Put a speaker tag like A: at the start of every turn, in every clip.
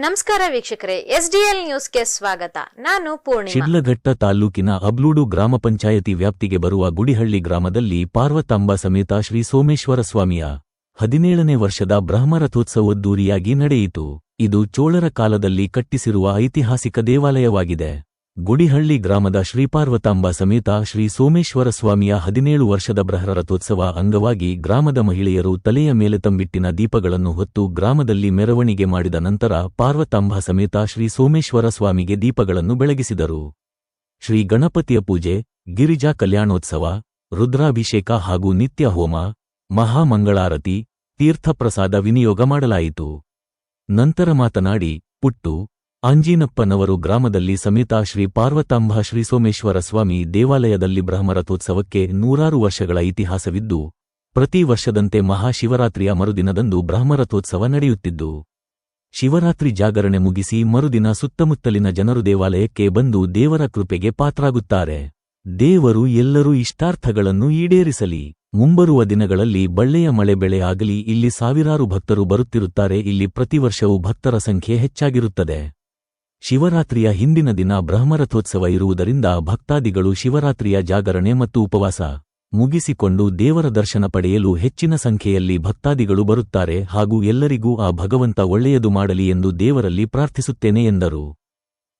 A: ನಮಸ್ಕಾರ ವೀಕ್ಷಕರೇ, ಎಸ್ಡಿಎಲ್ ನ್ಯೂಸ್ಗೆ ಸ್ವಾಗತ. ನಾನು ಪೂರ್ಣಿಮಾ.
B: ಶಿಡ್ಲಘಟ್ಟ ತಾಲೂಕಿನ ಅಬ್ಲೂಡು ಗ್ರಾಮ ಪಂಚಾಯತಿ ವ್ಯಾಪ್ತಿಗೆ ಬರುವ ಗುಡಿಹಳ್ಳಿ ಗ್ರಾಮದಲ್ಲಿ ಪಾರ್ವತಾಂಬ ಸಮೇತ ಶ್ರೀ ಸೋಮೇಶ್ವರ ಸ್ವಾಮಿಯ ಹದಿನೇಳನೇ ವರ್ಷದ ಬ್ರಹ್ಮರಥೋತ್ಸವದ್ದೂರಿಯಾಗಿ ನಡೆಯಿತು. ಇದು ಚೋಳರ ಕಾಲದಲ್ಲಿ ಕಟ್ಟಿಸಿರುವ ಐತಿಹಾಸಿಕ ದೇವಾಲಯವಾಗಿದೆ. ಗುಡಿಹಳ್ಳಿ ಗ್ರಾಮದ ಶ್ರೀಪಾರ್ವತಾಂಬ ಸಮೇತ ಶ್ರೀ ಸೋಮೇಶ್ವರ ಸ್ವಾಮಿಯ ಹದಿನೇಳು ವರ್ಷದ ಬೃಹರಥೋತ್ಸವ ಅಂಗವಾಗಿ ಗ್ರಾಮದ ಮಹಿಳೆಯರು ತಲೆಯ ಮೇಲೆ ತಂಬಿಟ್ಟಿನ ದೀಪಗಳನ್ನು ಹೊತ್ತು ಗ್ರಾಮದಲ್ಲಿ ಮೆರವಣಿಗೆ ಮಾಡಿದ ನಂತರ ಪಾರ್ವತಾಂಬ ಸಮೇತ ಶ್ರೀ ಸೋಮೇಶ್ವರ ಸ್ವಾಮಿಗೆ ದೀಪಗಳನ್ನು ಬೆಳಗಿಸಿದರು. ಶ್ರೀ ಗಣಪತಿಯ ಪೂಜೆ, ಗಿರಿಜಾ ಕಲ್ಯಾಣೋತ್ಸವ, ರುದ್ರಾಭಿಷೇಕ ಹಾಗೂ ನಿತ್ಯ ಹೋಮ ಮಹಾಮಂಗಳಾರತಿ, ತೀರ್ಥಪ್ರಸಾದ ವಿನಿಯೋಗ ಮಾಡಲಾಯಿತು. ನಂತರ ಮಾತನಾಡಿ, ಪುಟ್ಟು ಅಂಜೀನಪ್ಪನವರು ಗ್ರಾಮದಲ್ಲಿ ಸಮೇತ ಶ್ರೀ ಪಾರ್ವತಾಂಬ ಶ್ರೀ ಸೋಮೇಶ್ವರ ಸ್ವಾಮಿ ದೇವಾಲಯದಲ್ಲಿ ಬ್ರಹ್ಮರಥೋತ್ಸವಕ್ಕೆ ನೂರಾರು ವರ್ಷಗಳ ಇತಿಹಾಸವಿದ್ದು, ಪ್ರತಿ ವರ್ಷದಂತೆ ಮಹಾಶಿವರಾತ್ರಿಯ ಮರುದಿನದಂದು ಬ್ರಹ್ಮರಥೋತ್ಸವ ನಡೆಯುತ್ತಿದ್ದು, ಶಿವರಾತ್ರಿ ಜಾಗರಣೆ ಮುಗಿಸಿ ಮರುದಿನ ಸುತ್ತಮುತ್ತಲಿನ ಜನರು ದೇವಾಲಯಕ್ಕೆ ಬಂದು ದೇವರ ಕೃಪೆಗೆ ಪಾತ್ರಾಗುತ್ತಾರೆ ದೇವರು ಎಲ್ಲರೂ ಇಷ್ಟಾರ್ಥಗಳನ್ನು ಈಡೇರಿಸಲಿ. ಮುಂಬರುವ ದಿನಗಳಲ್ಲಿ ಬಳ್ಳೆಯ ಮಳೆ ಬೆಳೆ ಆಗಲಿ, ಇಲ್ಲಿ ಸಾವಿರಾರು ಭಕ್ತರು ಬರುತ್ತಿರುತ್ತಾರೆ, ಇಲ್ಲಿ ಪ್ರತಿವರ್ಷವೂ ಭಕ್ತರ ಸಂಖ್ಯೆ ಹೆಚ್ಚಾಗಿರುತ್ತದೆ. ಶಿವರಾತ್ರಿಯ ಹಿಂದಿನ ದಿನ ಬ್ರಹ್ಮರಥೋತ್ಸವ ಇರುವುದರಿಂದ ಭಕ್ತಾದಿಗಳು ಶಿವರಾತ್ರಿಯ ಜಾಗರಣೆ ಮತ್ತು ಉಪವಾಸ ಮುಗಿಸಿಕೊಂಡು ದೇವರ ದರ್ಶನ ಪಡೆಯಲು ಹೆಚ್ಚಿನ ಸಂಖ್ಯೆಯಲ್ಲಿ ಭಕ್ತಾದಿಗಳು ಬರುತ್ತಾರೆ ಹಾಗೂ ಎಲ್ಲರಿಗೂ ಆ ಭಗವಂತ ಒಳ್ಳೆಯದು ಮಾಡಲಿ ಎಂದು ದೇವರಲ್ಲಿ ಪ್ರಾರ್ಥಿಸುತ್ತೇನೆ ಎಂದರು.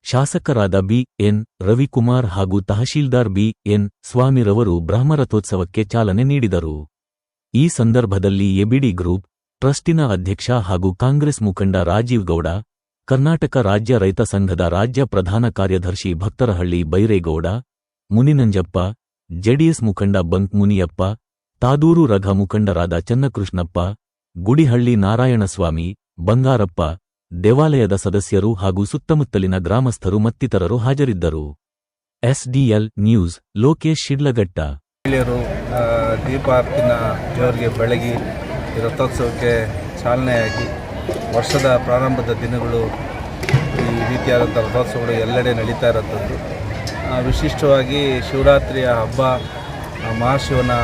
B: ಶಾಸಕರಾದ ಬಿ. ಎನ್. ರವಿಕುಮಾರ್ ಹಾಗೂ ತಹಶೀಲ್ದಾರ್ ಬಿ. ಎನ್. ಸ್ವಾಮಿರವರು ಬ್ರಹ್ಮರಥೋತ್ಸವಕ್ಕೆ ಚಾಲನೆ ನೀಡಿದರು. ಈ ಸಂದರ್ಭದಲ್ಲಿ ಎಬಿಡಿ ಗ್ರೂಪ್, ಟ್ರಸ್ಟಿನ ಅಧ್ಯಕ್ಷ ಹಾಗೂ ಕಾಂಗ್ರೆಸ್ ಮುಖಂಡ ರಾಜೀವ್ ಗೌಡ ಕರ್ನಾಟಕ ರಾಜ್ಯ ರೈತ ಸಂಘದ ರಾಜ್ಯ ಪ್ರಧಾನ ಕಾರ್ಯದರ್ಶಿ ಭಕ್ತರಹಳ್ಳಿ ಬೈರೇಗೌಡ, ಮುನಿನಂಜಪ್ಪ, ಜೆಡಿಎಸ್ ಮುಖಂಡ ಬಂಕ್ ಮುನಿಯಪ್ಪ, ತಾದೂರು ರಘ ಮುಖಂಡರಾದ ಚನ್ನಕೃಷ್ಣಪ್ಪ, ಗುಡಿಹಳ್ಳಿ ನಾರಾಯಣಸ್ವಾಮಿ, ಬಂಗಾರಪ್ಪ, ದೇವಾಲಯದ ಸದಸ್ಯರು ಹಾಗೂ ಸುತ್ತಮುತ್ತಲಿನ ಗ್ರಾಮಸ್ಥರು ಮತ್ತಿತರರು ಹಾಜರಿದ್ದರು. SDL news, Lokesh Shidlaghatta.
C: ಮಹಿಳೆಯರು ದೀಪಾರ್ತಿನ ದೇವರಿಗೆ ಬೆಳಗಿ, ರಥೋತ್ಸವಕ್ಕೆ ಚಾಲನೆಯಾಗಿ ವರ್ಷದ ಪ್ರಾರಂಭದ ದಿನಗಳು ಈ ರೀತಿಯಾದಂಥ ರಥೋತ್ಸವಗಳು ಎಲ್ಲೆಡೆ ನಡೀತಾ ಇರೋಂಥದ್ದು. ವಿಶಿಷ್ಟವಾಗಿ ಶಿವರಾತ್ರಿಯ ಹಬ್ಬ ಮಹಾಶಿವನ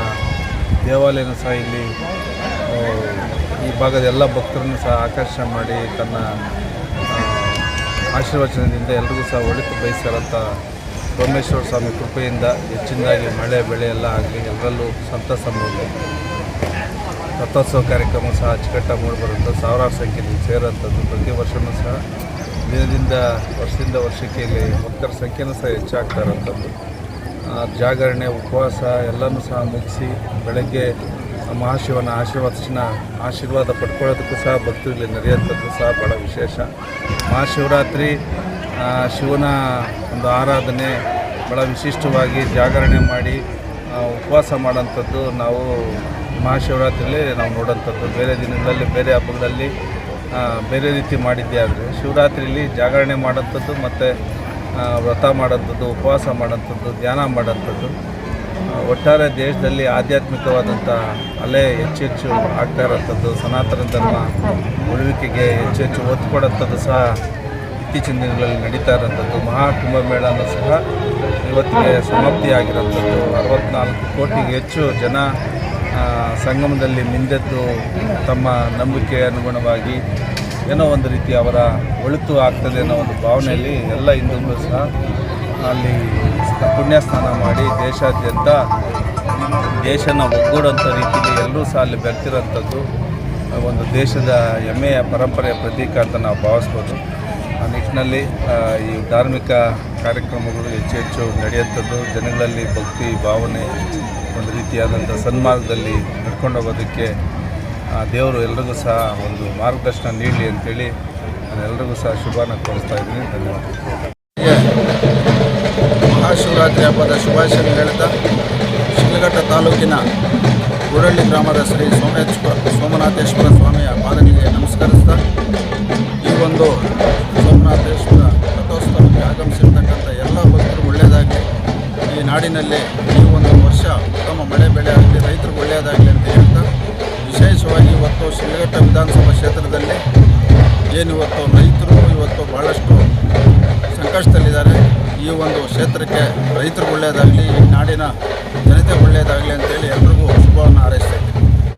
C: ದೇವಾಲಯನೂ ಸಹ ಇಲ್ಲಿ ಈ ಭಾಗದ ಎಲ್ಲ ಭಕ್ತರನ್ನು ಸಹ ಆಕರ್ಷಣೆ ಮಾಡಿ ತನ್ನ ಆಶೀರ್ವಚನದಿಂದ ಎಲ್ರಿಗೂ ಸಹ ಒಳಿತು ಬಯಸಿರೋಂಥ ಸೋಮೇಶ್ವರ ಸ್ವಾಮಿ ಕೃಪೆಯಿಂದ ಹೆಚ್ಚಿನದಾಗಿ ಮಳೆ, ಬೆಳೆ ಎಲ್ಲ ಆಗಲಿ, ಎಲ್ಲರಲ್ಲೂ ಸಂತಸ ಮೂಡಲಿ ರಥೋತ್ಸವ ಕಾರ್ಯಕ್ರಮ ಸಹ ಅಚ್ಚುಕಟ್ಟಾಗಿ ಮೂಡಿಬರುತ್ತೆ ಸಾವಿರಾರು ಸಂಖ್ಯೆಯಲ್ಲಿ ಸೇರೋಂಥದ್ದು ಪ್ರತಿ ವರ್ಷವೂ ಸಹ. ದಿನದಿಂದ ವರ್ಷದಿಂದ ವರ್ಷಕ್ಕೆ ಇಲ್ಲಿ ಭಕ್ತರ ಸಂಖ್ಯೆನೂ ಸಹ ಹೆಚ್ಚಾಗ್ತಾ ಇರೋಂಥದ್ದು ಆ, ಜಾಗರಣೆ ಉಪವಾಸ ಎಲ್ಲನೂ ಸಹ ಮುಗಿಸಿ ಬೆಳಗ್ಗೆ ಮಹಾಶಿವನ ಆಶೀರ್ವಾದನ ಆಶೀರ್ವಾದ ಪಡ್ಕೊಳ್ಳೋದಕ್ಕೂ ಸಹ ಭಕ್ತರು ಇಲ್ಲಿ ನಡೆಯುವಂಥದ್ದು ಸಹ ಭಾಳ ವಿಶೇಷ. ಮಹಾಶಿವರಾತ್ರಿ ಶಿವನ ಒಂದು ಆರಾಧನೆ ಭಾಳ ವಿಶಿಷ್ಟವಾಗಿ ಜಾಗರಣೆ ಮಾಡಿ ಉಪವಾಸ ಮಾಡೋಂಥದ್ದು ನಾವು ಮಹಾಶಿವರಾತ್ರಿಯಲ್ಲಿ ನಾವು ನೋಡೋಂಥದ್ದು ಬೇರೆ ದಿನಗಳಲ್ಲಿ ಬೇರೆ ಹಬ್ಬಗಳಲ್ಲಿ ಬೇರೆ ರೀತಿ ಮಾಡಿದ್ದೆ ಆದರೆ ಶಿವರಾತ್ರಿಯಲ್ಲಿ ಜಾಗರಣೆ ಮಾಡೋಂಥದ್ದು ಮತ್ತು ವ್ರತ ಮಾಡೋಂಥದ್ದು ಉಪವಾಸ ಮಾಡೋಂಥದ್ದು ಧ್ಯಾನ ಮಾಡೋಂಥದ್ದು ಒಟ್ಟಾರೆ ದೇಶದಲ್ಲಿ ಆಧ್ಯಾತ್ಮಿಕವಾದಂಥ ಅಲೆ ಹೆಚ್ಚು ಹೆಚ್ಚು ಆಗ್ತಾ ಇರೋಂಥದ್ದು ಸನಾತನ ಧರ್ಮ ಉಳುವಿಕೆಗೆ ಹೆಚ್ಚು ಹೆಚ್ಚು ಒತ್ತು ಕೊಡೋಂಥದ್ದು ಸಹ ಇತ್ತೀಚಿನ ದಿನಗಳಲ್ಲಿ ನಡೀತಾ ಇರೋಂಥದ್ದು ಮಹಾ ಕುಂಭಮೇಳನೂ ಸಹ ಇವತ್ತಿಗೆ ಸಮಾಪ್ತಿಯಾಗಿರೋಂಥದ್ದು ಅರವತ್ನಾಲ್ಕು ಕೋಟಿಗೆ ಹೆಚ್ಚು ಜನ ಸಂಗಮದಲ್ಲಿ ಮಿಂದೆದ್ದು ತಮ್ಮ ನಂಬಿಕೆ ಅನುಗುಣವಾಗಿ ಏನೋ ಒಂದು ರೀತಿ ಅವರ ಒಳಿತು ಆಗ್ತದೆ ಅನ್ನೋ ಒಂದು ಭಾವನೆಯಲ್ಲಿ ಎಲ್ಲ ಹಿಂದೂ ಸಹ ಅಲ್ಲಿ ಪುಣ್ಯ ಸ್ನಾನ ಮಾಡಿ ದೇಶಾದ್ಯಂತ ದೇಶನ ಒಗ್ಗೂಡೋಂಥ ರೀತಿಯಲ್ಲಿ ಎಲ್ಲರೂ ಸಹ ಅಲ್ಲಿ ಬೆರ್ತಿರೋಂಥದ್ದು ಒಂದು ದೇಶದ ಹೆಮ್ಮೆಯ ಪರಂಪರೆಯ ಪ್ರತೀಕ ಅಂತ ನಾವು ಭಾವಿಸ್ಬೋದು. ಆ ನಿಟ್ಟಿನಲ್ಲಿ ಈ ಧಾರ್ಮಿಕ ಕಾರ್ಯಕ್ರಮಗಳು ಹೆಚ್ಚು ಹೆಚ್ಚು ನಡೆಯುವಂಥದ್ದು ಜನಗಳಲ್ಲಿ ಭಕ್ತಿ, ಭಾವನೆ ಒಂದು ರೀತಿಯಾದಂಥ ಸನ್ಮಾರ್ಗದಲ್ಲಿ ನಡ್ಕೊಂಡು ಹೋಗೋದಕ್ಕೆ ದೇವರು ಎಲ್ರಿಗೂ ಸಹ ಒಂದು ಮಾರ್ಗದರ್ಶನ ನೀಡಲಿ ಅಂತೇಳಿ ನಾನು ಎಲ್ರಿಗೂ ಸಹ ಶುಭನ ಕೋರಿಸ್ತಾ ಇದ್ದೀನಿ. ಧನ್ಯವಾದ
D: ಮಹಾಶಿವರಾತ್ರಿ ಹಬ್ಬದ ಶುಭಾಶಯ ಹೇಳ್ತಾ ಶಿಲಘಟ್ಟ ತಾಲೂಕಿನ ಗುರಳ್ಳಿ ಗ್ರಾಮದ ಶ್ರೀ ಸೋಮೇಶ್ವರ ನಾಡಿನಲ್ಲಿ ಈ ಒಂದು ವರ್ಷ ಉತ್ತಮ ಮಳೆ ಬೆಳೆ ಆಗಲಿ ರೈತರಿಗೆ ಒಳ್ಳೆಯದಾಗಲಿ ಅಂತ ಹೇಳ್ತಾ, ವಿಶೇಷವಾಗಿ ಇವತ್ತು ಶ್ರೀಘಟ್ಟ ವಿಧಾನಸಭಾ ಕ್ಷೇತ್ರದಲ್ಲಿ ಏನು ಇವತ್ತು ರೈತರು ಇವತ್ತು ಭಾಳಷ್ಟು ಸಂಕಷ್ಟದಲ್ಲಿದ್ದಾರೆ. ಈ ಒಂದು ಕ್ಷೇತ್ರಕ್ಕೆ ರೈತರು ಒಳ್ಳೆಯದಾಗಲಿ, ಈ ನಾಡಿನ ಜನತೆ ಒಳ್ಳೆಯದಾಗಲಿ ಅಂತೇಳಿ ಎಲ್ಲರೂ